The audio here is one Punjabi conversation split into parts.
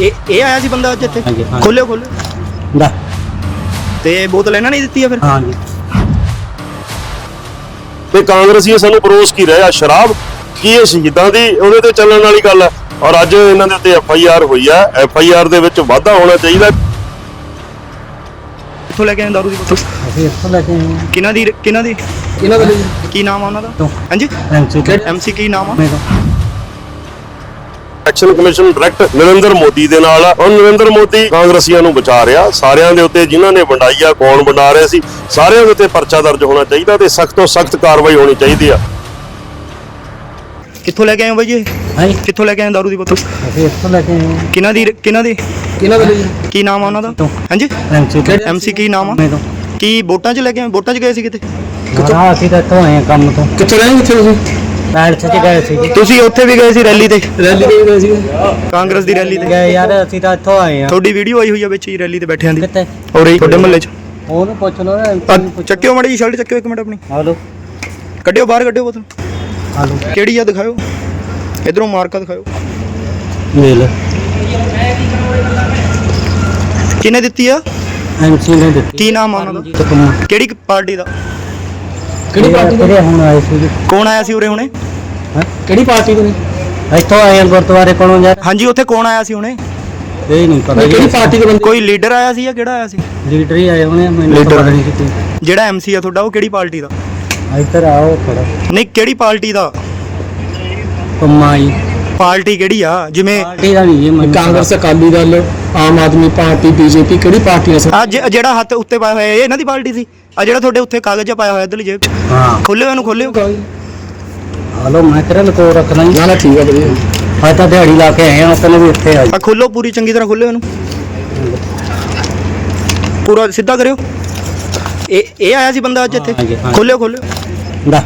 ਇਹ ਇਹ ਆਇਆ ਸੀ ਬੰਦਾ ਅੱਜ ਇੱਥੇ? ਹਾਂਜੀ, ਹਾਂਜੀ। ਖੋਲਿਓ ਖੋਲਿਓ। ਦਾ। ਤੇ ਬੋਤਲ ਇਹਨਾਂ ਨੇ ਦਿੱਤੀ ਆ ਫਿਰ? ਹਾਂਜੀ। ਤੇ ਕਾਂਗਰਸੀ ਸਾਨੂੰ ਪਰੋਸ ਕੀ ਰਿਹਾ? ਸ਼ਰਾਬ ਕੀ ਇਹ ਸ਼ਹੀਦਾਂ ਦੀ? ਉਹਦੇ ਤੇ ਚੱਲਣ ਵਾਲੀ ਗੱਲ ਹੈ। ਔਰ ਅੱਜ ਇਹਨਾਂ ਦੇ ਉੱਤੇ ਐਫ ਆਈ ਆਰ ਹੋਈ ਹੈ। ਐਫ ਆਈ ਆਰ ਦੇ ਵਿੱਚ ਵਾਧਾ ਹੋਣਾ ਚਾਹੀਦਾ। ਕਿੱਥੋਂ ਲੈ ਕੇ ਆਏ ਦਾਰੂ ਦੀ ਬੋਤਲ? ਅਸੀਂ ਇੱਥੋਂ ਲੈ ਕੇ ਆਏ ਹਾਂ। ਕਿਹਨਾਂ ਦੀ ਕਿਹਨਾਂ ਦੀ? ਕਿਹਨਾਂ ਵੱਲੋਂ ਕੀ ਨਾਮ ਆ ਉਹਨਾਂ ਦਾ? ਤੋਂ ਹਾਂਜੀ? ਐਮਸੀ ਤੇ ਐਮਸੀ ਕੀ ਨਾਮ ਆ? ਮੇਰਾ election commission direct Narendra Modi ਦੇ ਨਾਲ ਆ। ਔਰ ਨਰਿੰਦਰ ਮੋਦੀ ਕਾਂਗਰਸੀਆਂ ਨੂੰ ਬਚਾ ਰਿਹਾ। ਸਾਰਿਆਂ ਦੇ ਉੱਤੇ ਜਿਨ੍ਹਾਂ ਨੇ ਵੰਡਾਈ ਆ ਕੌਣ ਵੰਡਾ ਰਹੇ ਸੀ ਸਾਰਿਆਂ ਦੇ ਉੱਤੇ ਪਰਚਾ ਦਰਜ ਹੋਣਾ ਚਾਹੀਦਾ ਤੇ ਸਖਤ ਤੋਂ ਸਖਤ ਕਾਰਵਾਈ ਹੋਣੀ ਚਾਹੀਦੀ ਆ। ਕਿੱਥੋਂ ਲੈ ਕੇ ਆਏ ਹੋ ਬਾਈ ਇਹ ਹਾਂਜੀ। ਕਿੱਥੋਂ ਲੈ ਕੇ ਆਏ ਦਾਰੂ ਦੀ ਬੋਤਲ? ਅਸੀਂ ਇੱਥੋਂ ਲੈ ਕੇ ਆਏ ਹਾਂ। ਕਿਹਨਾਂ ਦੀ ਕਿਹਨਾਂ ਦੀ? ਕਿਹਨਾਂ ਵੱਲੋਂ ਕੀ ਨਾਮ ਆ ਉਹਨਾਂ ਦਾ? ਤੋਂ ਹਾਂਜੀ? ਐਮਸੀ ਤੇ ਐਮਸੀ ਕੀ ਨਾਮ ਆ? ਮੇਰਾ ਕੀ ਵੋਟਾਂ 'ਚ ਲੈ ਕੇ ਆਏ ਵੋਟਾਂ 'ਚ ਗਏ ਸੀ ਕਿਤੇ? ਹਾਂ ਅਸੀਂ ਤਾਂ ਇੱਥੋਂ ਆਏ ਹਾਂ ਕੰਮ ਤੋਂ। ਕਿੱਥੇ ਰਹੇ ਕਿੱਥੇ ਤੁਸੀਂ? ਪੈਲਸ 'ਚ ਗਏ ਸੀ ਜੀ ਤੁਸੀਂ ਉੱਥੇ ਵੀ ਗਏ ਸੀ ਰੈਲੀ ਤੇ? ਰੈਲੀ ਤੇ ਗਏ ਸੀ ਕਾਂਗਰਸ ਦੀ ਰੈਲੀ ਤੇ? ਗਏ ਯਾਰ ਅਸੀਂ ਤਾਂ ਇੱਥੋਂ ਆਏ ਹਾਂ। ਤੁਹਾਡੀ ਵੀਡੀਓ ਆਈ ਹੋਈ ਆ ਵਿੱਚ ਹੀ ਰੈਲੀ ਤੇ ਬੈਠਿਆਂ ਦੀ। ਕਿੱਥੇ? ਹੋ ਰਹੀ ਤੁਹਾਡੇ ਮਹੱਲੇ 'ਚ। ਉਹਨੂੰ ਪੁੱਛ ਲਓ ਨਾ ਆ, ਚੱਕਿਓ ਮੜੀ ਸ਼ਰਟ ਚੱਕਿਓ ਇੱਕ ਮਿੰਟ ਆਪਣੀ। ਹਲੋ। ਕੱਢਿਓ ਬਾਹਰ ਕੱਢਿਓ ਬੋਤਲ। ਹਲੋ। ਕਿਹੜੀ ਆ ਦਿਖਾਓ। ਇਧਰੋਂ ਮਾਰਕਾ ਦਿਖਾਓ। ਲੈ ਲੈ ਕਿਹਨੇ ਦਿੱਤੀ ਆ? ਐਮਸੀ ਨੇ ਦਿੱਤੀ। ਕੀ ਨਾਮ ਆ ਉਹਨਾਂ ਦਾ? ਕਿਹੜੀ ਪਾਰਟੀ ਦਾ? ਕਿਹੜੀ ਪਾਰਟੀ ਦੇ ਹੁਣ ਆਏ ਸੀ ਜੀ। ਕੌਣ ਆਇਆ ਸੀ ਉਰੇ ਹੁਣੇ? ਹੈਂ? ਕਿਹੜੀ ਪਾਰਟੀ ਦੇ ਇੱਥੋਂ ਆਏ ਹਾਂ ਗੁਰਦੁਆਰੇ ਕੋਲੋਂ ਯਾਰ ਹਾਂਜੀ ਉੱਥੇ ਕੌਣ ਆਇਆ ਸੀ ਹੁਣੇ? ਇਹ ਨਹੀਂ ਪਤਾ ਕਿਹੜੀ ਪਾਰਟੀ ਦੇ ਬੰਦੇ? ਕੋਈ ਲੀਡਰ ਆਇਆ ਸੀ ਜਾਂ ਕਿਹੜਾ ਆਇਆ ਸੀ? ਲੀਡਰ ਹੀ ਆਏ ਹੋਣੇ ਆ, ਮੈਨੂੰ ਲੀਡਰ। ਪਤਾ ਨਹੀਂ ਕਿਤੇ ਜਿਹੜਾ ਐਮਸੀ ਆ ਤੁਹਾਡਾ ਉਹ ਕਿਹੜੀ ਪਾਰਟੀ ਦਾ? ਇੱਧਰ ਆਓ ਥੋੜਾ ਨਹੀਂ ਕਿਹੜੀ ਪਾਰਟੀ ਦਾ? ਕਮਾਈ ਪਾਰਟੀ ਕਿਹੜੀ ਆ? ਜਿਵੇਂ ਪਾਰਟੀ ਦਾ ਨਹੀਂ ਇਹ ਮੈਨੂੰ ਕਾਂਗਰਸ ਅਕਾਲੀ ਦਲ ਆਮ ਆਦਮੀ ਪਾਰਟੀ ਬੀਜੇਪੀ ਕਿਹੜੀ ਪਾਰਟੀ ਹੈ ਸਰ? ਆ ਜ- ਜਿਹੜਾ ਹੱਥ ਉੱਤੇ ਪਾਇਆ ਹੋਇਆ ਇਹ ਇਹਨਾਂ ਦੀ ਪਾਰਟੀ ਸੀ? ਆ ਜਿਹੜਾ ਤੁਹਾਡੇ ਉੱਤੇ ਕਾਗਜ਼ ਪਾਇਆ ਹੋਇਆ ਇਧਰਲੀ ਜੇਬ। ਹਾਂ। ਖੋਲਿਓ ਇਹਨੂੰ ਖੋਲਿਓ। ਹਲੋ ਮੈਂ ਕਿਹੜਾ ਲਕੋ ਰੱਖਣਾ ਜੀ ਨਾ ਨਾ ਠੀਕ ਹੈ ਵਧੀਆ। ਅੱਜ ਤਾਂ ਦਿਹਾੜੀ ਲਾ ਕੇ ਆਏ ਆ ਕਹਿੰਦੇ ਵੀ ਇੱਥੇ ਆ ਜੀ। ਆ ਖੋਲੋ ਪੂਰੀ ਚੰਗੀ ਤਰ੍ਹਾਂ ਖੋਲਿਓ ਇਹਨੂੰ। ਪੂਰਾ ਸਿੱਧਾ ਕਰਿਓ। ਇਹ ਇਹ ਆਇਆ ਸੀ ਬੰਦਾ ਅੱਜ ਇੱਥੇ? ਹਾਂਜੀ, ਹਾਂਜੀ। ਖੋਲਿਓ ਖੋਲਿਓ। ਦਾ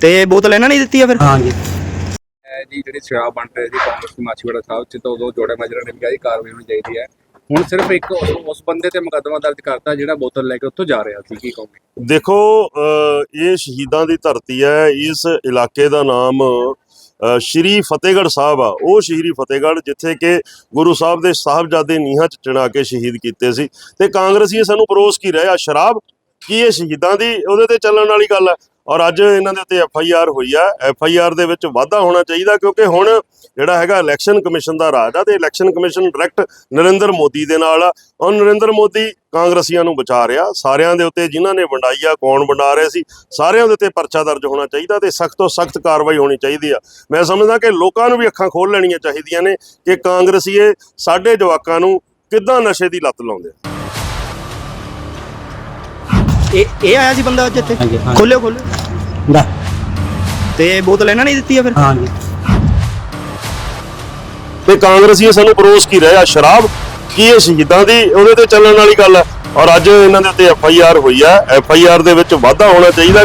ਤੇ ਬੋਤਲ ਇਹਨਾਂ ਨੇ ਹੀ ਦਿੱਤੀ ਆ ਫਿਰ? ਹਾਂ ਜੀ ਹੈ ਜੀ ਜਿਹੜੀ ਸ਼ਰਾਬ ਬਣ ਰਹੀ ਸੀ ਕਾਂਗਰਸ ਦੀ ਮਾਛੀਵਾੜਾ ਸਾਹਿਬ ਚ ਤਾਂ ਉਦੋਂ ਜੋੜੇ ਮਾਜਰਾ ਨੇ ਵੀ ਕਿਹਾ ਜੀ ਕਾਰਵਾਈ ਹੋਣੀ ਚਾਹੀਦੀ ਹੈ। ਹੁਣ ਸਿਰਫ ਇੱਕ ਉਸ ਉਸ ਬੰਦੇ ਤੇ ਮੁਕੱਦਮਾ ਦਰਜ ਕਰਤਾ ਜਿਹੜਾ ਬੋਤਲ ਲੈ ਕੇ ਉੱਥੋਂ ਜਾ ਰਿਹਾ ਸੀ ਕੀ ਕਹੋਗੇ? ਦੇਖੋ ਅਹ, ਇਹ ਸ਼ਹੀਦਾਂ ਦੀ ਧਰਤੀ ਹੈ ਇਸ ਇਲਾਕੇ ਦਾ ਨਾਮ ਅਹ, ਸ਼੍ਰੀ ਫਤਿਹਗੜ੍ਹ ਸਾਹਿਬ ਆ। ਉਹ ਸ਼੍ਰੀ ਫਤਿਹਗੜ੍ਹ ਜਿੱਥੇ ਕਿ ਗੁਰੂ ਸਾਹਿਬ ਦੇ ਸਾਹਿਬਜ਼ਾਦੇ ਨੀਹਾਂ ਚ ਚਿਣਾ ਕੇ ਸ਼ਹੀਦ ਕੀਤੇ ਸੀ। ਤੇ ਕਾਂਗਰਸੀ ਸਾਨੂੰ ਪਰੋਸ ਕੀ ਰਿਹਾ ਸ਼ਰਾਬ? ਕੀ ਇਹ ਸ਼ਹੀਦਾਂ ਦੀ ਉਹਦੇ ਤੇ ਚੱਲਣ ਵਾਲੀ ਗੱਲ ਹੈ? ਔਰ ਅੱਜ ਇਹਨਾਂ ਦੇ ਉੱਤੇ ਐਫ ਆਈ ਆਰ ਹੋਈ ਆ। ਐਫ ਆਈ ਆਰ ਦੇ ਵਿੱਚ ਵਾਧਾ ਹੋਣਾ ਚਾਹੀਦਾ ਕਿਉਂਕਿ ਹੁਣ ਜਿਹੜਾ ਹੈਗਾ ਇਲੈਕਸ਼ਨ ਕਮਿਸ਼ਨ ਦਾ ਰਾਜ ਆ ਤੇ election commission direct Narendra Modi ਦੇ ਨਾਲ ਆ। ਔਰ ਨਰਿੰਦਰ ਮੋਦੀ ਕਾਂਗਰਸੀਆਂ ਨੂੰ ਬਚਾ ਰਿਹਾ। ਸਾਰਿਆਂ ਦੇ ਉੱਤੇ ਜਿਨ੍ਹਾਂ ਨੇ ਵੰਡਾਈ ਆ, ਕੌਣ ਵੰਡਾ ਰਹੇ ਸੀ, ਸਾਰਿਆਂ ਦੇ ਉੱਤੇ ਪਰਚਾ ਦਰਜ ਹੋਣਾ ਚਾਹੀਦਾ ਤੇ ਸਖਤ ਤੋਂ ਸਖਤ ਕਾਰਵਾਈ ਹੋਣੀ ਚਾਹੀਦੀ ਆ। ਮੈਂ ਸਮਝਦਾ ਕਿ ਲੋਕਾਂ ਨੂੰ ਵੀ ਅੱਖਾਂ ਖੋਲ ਲੈਣੀਆਂ ਚਾਹੀਦੀਆਂ ਨੇ ਕਿ ਕਾਂਗਰਸੀਏ ਸਾਡੇ ਜਵਾਕਾਂ ਨੂੰ ਕਿੱਦਾਂ ਨਸ਼ੇ ਦੀ ਲੱਤ ਲਾਉਂਦੇ ਆ। ਇਹ ਇਹ ਆਇਆ ਸੀ ਬੰਦਾ ਅੱਜ ਇੱਥੇ? ਹਾਂਜੀ, ਹਾਂਜੀ। ਖੋਲਿਓ ਖੋਲਿਓ। ਦਾ ਤੇ ਬੋਤਲ ਇਹਨਾਂ ਨੇ ਹੀ ਦਿੱਤੀ ਆ ਫਿਰ? ਹਾਂ ਜੀ ਤੇ ਕਾਂਗਰਸੀਏ ਸਾਨੂੰ ਪਰੋਸ ਕੀ ਰਿਹਾ? ਸ਼ਰਾਬ ਕੀ ਇਹ ਸ਼ਹੀਦਾਂ ਦੀ? ਉਹਦੇ ਤੇ ਚੱਲਣ ਵਾਲੀ ਗੱਲ ਹੈ। ਔਰ ਅੱਜ ਇਹਨਾਂ ਦੇ ਉੱਤੇ ਐਫ ਆਈ ਆਰ ਹੋਈ ਹੈ। ਐਫ ਆਈ ਆਰ ਦੇ ਵਿੱਚ ਵਾਧਾ ਹੋਣਾ ਚਾਹੀਦਾ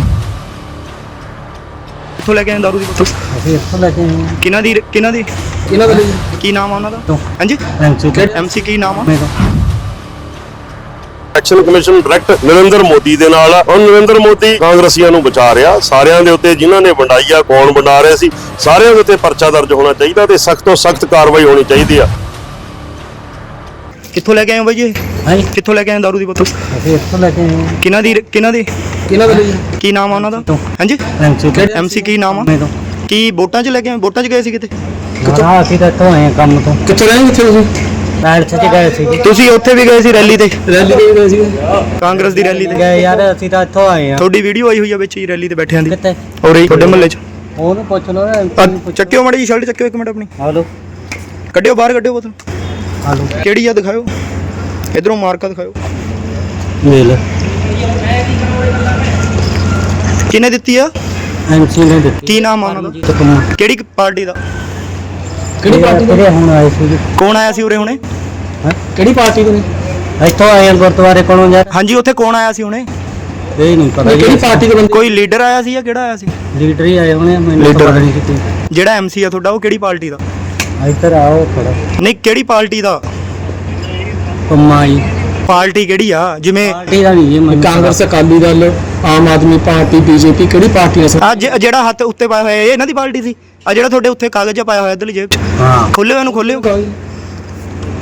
ਕਿੱਥੋਂ ਲੈ ਕੇ ਆਏ ਦਾਰੂ ਦੀ ਬੋਤਲ? ਅਸੀਂ ਇੱਥੋਂ ਲੈ ਕੇ ਆਏ ਹਾਂ। ਕਿਹਨਾਂ ਦੀ ਕਿਹਨਾਂ ਦੀ? ਕਿਹਨਾਂ ਵੱਲੋਂ ਕੀ ਨਾਮ ਆ ਉਹਨਾਂ ਦਾ? ਤੋਂ। ਹਾਂਜੀ? ਐਮਸੀ ਐਮਸੀ ਕੀ ਨਾਮ ਆ? ਮੇਰਾ। Election commission direct Narendra Modi ਦੇ ਨਾਲ। ਆ ਔਰ ਨਰਿੰਦਰ ਮੋਦੀ ਕਾਂਗਰਸੀਆਂ ਨੂੰ ਬਚਾ ਰਿਹਾ। ਸਾਰਿਆਂ ਦੇ ਉੱਤੇ ਜਿਨ੍ਹਾਂ ਨੇ ਵੰਡਾਈ ਆ ਕੌਣ ਵੰਡਾ ਰਹੇ ਸੀ ਸਾਰਿਆਂ ਦੇ ਉੱਤੇ ਪਰਚਾ ਦਰਜ ਹੋਣਾ ਚਾਹੀਦਾ ਤੇ ਸਖਤ ਤੋਂ ਸਖਤ ਕਾਰਵਾਈ ਹੋਣੀ ਚਾਹੀਦੀ ਆ। ਕਿੱਥੋਂ ਲੈ ਕੇ ਆਏ ਹੋ ਬਾਈ ਇਹ ਹਾਂਜੀ। ਕਿੱਥੋਂ ਲੈ ਕੇ ਆਏ ਦਾਰੂ ਦੀ ਬੋਤਲ? ਅਸੀਂ ਇੱਥੋਂ ਲੈ ਕੇ ਆਏ ਹਾਂ। ਕਿਹਨਾਂ ਦੀ ਕਿਹਨਾਂ ਦੀ? ਕਿਹਨਾਂ ਵੱਲੋਂ ਕੀ ਨਾਮ ਆ ਉਹਨਾਂ ਦਾ? ਹਾਂਜੀ? ਐਮਸੀ ਕੀ ਨਾਮ ਆ? ਮੇਰਾ ਕੀ ਵੋਟਾਂ 'ਚ ਲੈ ਕੇ ਆਏ ਵੋਟਾਂ 'ਚ ਗਏ ਸੀ ਕਿਤੇ? ਹਾਂ ਅਸੀਂ ਤਾਂ ਇੱਥੋਂ ਆਏ ਹਾਂ ਕੰਮ ਤੋਂ। ਕਿੱਥੇ ਰਹੇ ਕਿੱਥੇ ਤੁਸੀਂ? ਪੈਲਸ 'ਚ ਗਏ ਸੀ ਜੀ ਤੁਸੀਂ ਉੱਥੇ ਵੀ ਗਏ ਸੀ ਰੈਲੀ ਤੇ? ਰੈਲੀ ਤੇ ਗਏ ਸੀ ਕਾਂਗਰਸ ਦੀ ਰੈਲੀ ਤੇ? ਗਏ ਯਾਰ ਅਸੀਂ ਤਾਂ ਇੱਥੋਂ ਆਏ ਹਾਂ ਤੁਹਾਡੀ ਵੀਡੀਓ ਆਈ ਹੋਈ ਆ ਵਿੱਚ ਹੀ ਰੈਲੀ ਤੇ ਬੈਠਿਆਂ ਦੀ। ਕਿੱਥੇ? ਹੋ ਰਹੀ ਤੁਹਾਡੇ ਮਹੱਲੇ 'ਚ। ਉਹਨੂੰ ਪੁੱਛ ਲਓ ਨਾ ਆ, ਚੱਕਿਓ ਮੜੀ ਸ਼ਰਟ ਚੱਕਿਓ ਇੱਕ ਮਿੰਟ ਆਪਣੀ। ਹਲੋ। ਕੱਢਿਓ ਬਾਹਰ ਕੱਢਿਓ ਬੋਤਲ। ਹਲੋ। ਕਿਹੜੀ ਆ ਦਿਖਾਓ ਇਧਰੋਂ ਮਾਰਕਾ ਦਿਖਾਓ ਲੈ ਲੈ। ਕਿਹਨੇ ਦਿੱਤੀ ਆ? ਐਮਸੀ ਨੇ ਦਿੱਤੀ। ਕੀ ਨਾਮ ਆ ਉਹਨਾਂ ਦਾ? ਕਿਹੜੀ ਪਾਰਟੀ ਦਾ? ਕਿਹੜੀ ਪਾਰਟੀ ਦੇ ਕਿਹੜੇ ਹੁਣ ਆਏ ਸੀ ਜੀ। ਕੌਣ ਆਇਆ ਸੀ ਉਰੇ ਹੁਣੇ? ਹੈਂ? ਕਿਹੜੀ ਪਾਰਟੀ ਦੇ ਇੱਥੋਂ ਆਏ ਹਾਂ ਗੁਰਦੁਆਰੇ ਕੋਲੋਂ ਯਾਰ ਹਾਂਜੀ ਉੱਥੇ ਕੌਣ ਆਇਆ ਸੀ ਹੁਣੇ? ਇਹ ਨਹੀਂ ਪਤਾ ਕਿਹੜੀ ਪਾਰਟੀ ਦੇ ਬੰਦੇ? ਕੋਈ ਲੀਡਰ ਆਇਆ ਸੀ ਜਾਂ ਕਿਹੜਾ ਆਇਆ ਸੀ? ਲੀਡਰ ਹੀ ਆਏ ਹੋਣੇ ਆ, ਮੈਨੂੰ ਲੀਡਰ। ਪਤਾ ਨਹੀਂ ਕਿਤੇ ਜਿਹੜਾ ਐਮਸੀ ਆ ਤੁਹਾਡਾ ਉਹ ਕਿਹੜੀ ਪਾਰਟੀ ਦਾ? ਇੱਧਰ ਆਓ ਥੋੜਾ ਨਹੀਂ ਕਿਹੜੀ ਪਾਰਟੀ ਦਾ? ਕਮਾਈ ਪਾਰਟੀ ਕਿਹੜੀ ਆ? ਜਿਵੇਂ ਪਾਰਟੀ ਦਾ ਨਹੀਂ ਇਹ ਮੈਨੂੰ ਕਾਂਗਰਸ ਅਕਾਲੀ ਦਲ ਆਮ ਆਦਮੀ ਪਾਰਟੀ ਬੀਜੇਪੀ ਕਿਹੜੀ ਪਾਰਟੀ ਹੈ ਸਰ? ਆ ਜ- ਜਿਹੜਾ ਹੱਥ ਉੱਤੇ ਪਾਇਆ ਹੋਇਆ ਇਹ ਇਹਨਾਂ ਦੀ ਪਾਰਟੀ ਸੀ? ਆ ਜਿਹੜਾ ਤੁਹਾਡੇ ਉੱਤੇ ਕਾਗਜ਼ ਜਿਹਾ ਪਾਇਆ ਹੋਇਆ ਇਧਰਲੀ ਜੇਬ 'ਚ ਹਾਂ। ਖੋਲਿਓ ਇਹਨੂੰ ਖੋਲਿਓ।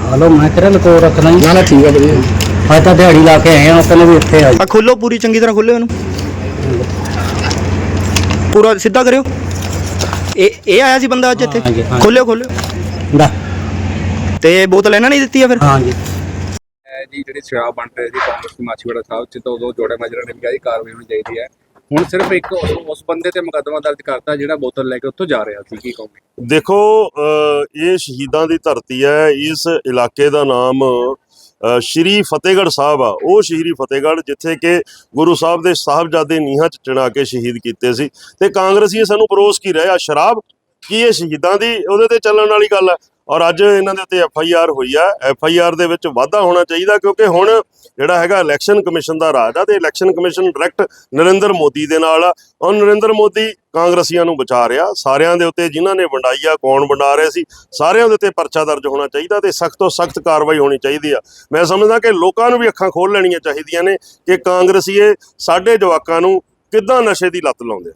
ਹਲੋ ਮੈਂ ਕਿਹੜਾ ਲਕੋ ਰੱਖਦਾ ਜੀ ਨਾ ਨਾ ਠੀਕ ਆ ਵਧੀਆ ਅੱਜ ਤਾਂ ਦਿਹਾੜੀ ਲਾ ਕੇ ਆਏ ਆ ਉਹ ਕਹਿੰਦੇ ਵੀ ਇੱਥੇ ਆ ਆ ਖੋਲੋ ਪੂਰੀ ਚੰਗੀ ਤਰ੍ਹਾਂ ਖੋਲੋ ਇਹਨੂੰ। ਪੂਰਾ ਸਿੱਧਾ ਕਰਿਓ। ਇਹ ਇਹ ਆਇਆ ਸੀ ਬੰਦਾ ਅੱਜ ਇੱਥੇ? ਹਾਂਜੀ, ਹਾਂਜੀ। ਖੋਲਿਓ ਖੋਲਿਓ। ਦਾ ਤੇ ਬੋਤਲ ਇਹਨਾਂ ਨੇ ਦਿੱਤੀ ਆ ਫਿਰ? ਹਾਂ ਜੀ ਜੀ ਜਿਹੜੇ ਸ਼ਰਾਬ ਬਣ ਰਹੇ ਸੀ ਕਾਂਗਰਸ ਦੀ ਮਾਛੀਵਾੜਾ ਸਾਹਿਬ ਚ ਤਾਂ ਉਦੋਂ ਜੋੜੇ ਮਾਜਰਾ ਨੇ ਵੀ ਕਿਹਾ ਜੀ ਕਾਰਵਾਈ ਹੋਣੀ ਚਾਹੀਦੀ ਹੈ। ਹੁਣ ਸਿਰਫ ਇੱਕ ਉਸ ਬੰਦੇ ਤੇ ਮੁਕੱਦਮਾ ਦਰਜ ਕਰਤਾ ਜਿਹੜਾ ਬੋਤਲ ਲੈ ਕੇ ਉੱਥੋਂ ਜਾ ਰਿਹਾ ਸੀ, ਕੀ ਕਹੋਗੇ? ਦੇਖੋ ਇਹ ਸ਼ਹੀਦਾਂ ਦੀ ਧਰਤੀ ਹੈ, ਇਸ ਇਲਾਕੇ ਦਾ ਨਾਮ ਸ਼੍ਰੀ ਫਤਿਹਗੜ੍ਹ ਸਾਹਿਬ ਆ। ਉਹ ਸ਼੍ਰੀ ਫਤਿਹਗੜ੍ਹ, ਜਿੱਥੇ ਕਿ ਗੁਰੂ ਸਾਹਿਬ ਦੇ ਸਾਹਿਬਜ਼ਾਦੇ ਨੀਹਾਂ 'ਚ ਚਿਣਾ ਕੇ ਸ਼ਹੀਦ ਕੀਤੇ ਸੀ। ਤੇ ਕਾਂਗਰਸੀ ਸਾਨੂੰ ਪਰੋਸ ਕੀ ਰਹੇ? ਆ ਸ਼ਰਾਬ? ਕੀ ਇਹ ਸ਼ਹੀਦਾਂ ਦੀ ਉਹਦੇ ਤੇ ਚੱਲਣ ਵਾਲੀ ਗੱਲ ਹੈ? ਔਰ ਅੱਜ ਇਹਨਾਂ ਦੇ ਉੱਤੇ ਐਫ ਆਈ ਆਰ ਹੋਈ ਆ। ਐਫ ਆਈ ਆਰ ਦੇ ਵਿੱਚ ਵਾਧਾ ਹੋਣਾ ਚਾਹੀਦਾ ਕਿਉਂਕਿ ਹੁਣ ਜਿਹੜਾ ਹੈਗਾ ਇਲੈਕਸ਼ਨ ਕਮਿਸ਼ਨ ਦਾ ਰਾਜ ਆ ਤੇ election commission direct Narendra Modi ਦੇ ਨਾਲ ਆ। ਔਰ ਨਰਿੰਦਰ ਮੋਦੀ ਕਾਂਗਰਸੀਆਂ ਨੂੰ ਬਚਾ ਰਿਹਾ। ਸਾਰਿਆਂ ਦੇ ਉੱਤੇ ਜਿਨ੍ਹਾਂ ਨੇ ਵੰਡਾਈ ਆ, ਕੌਣ ਵੰਡਾ ਰਿਹਾ ਸੀ, ਸਾਰਿਆਂ ਦੇ ਉੱਤੇ ਪਰਚਾ ਦਰਜ ਹੋਣਾ ਚਾਹੀਦਾ ਤੇ ਸਖਤ ਤੋਂ ਸਖਤ ਕਾਰਵਾਈ ਹੋਣੀ ਚਾਹੀਦੀ ਆ। ਮੈਂ ਸਮਝਦਾ ਕਿ ਲੋਕਾਂ ਨੂੰ ਵੀ ਅੱਖਾਂ ਖੋਲ ਲੈਣੀਆਂ ਚਾਹੀਦੀਆਂ ਨੇ ਕਿ ਕਾਂਗਰਸੀਏ ਸਾਡੇ ਜਵਾਕਾਂ ਨੂੰ ਕਿੱਦਾਂ ਨਸ਼ੇ ਦੀ ਲੱਤ ਲਾਉਂਦੇ ਆ।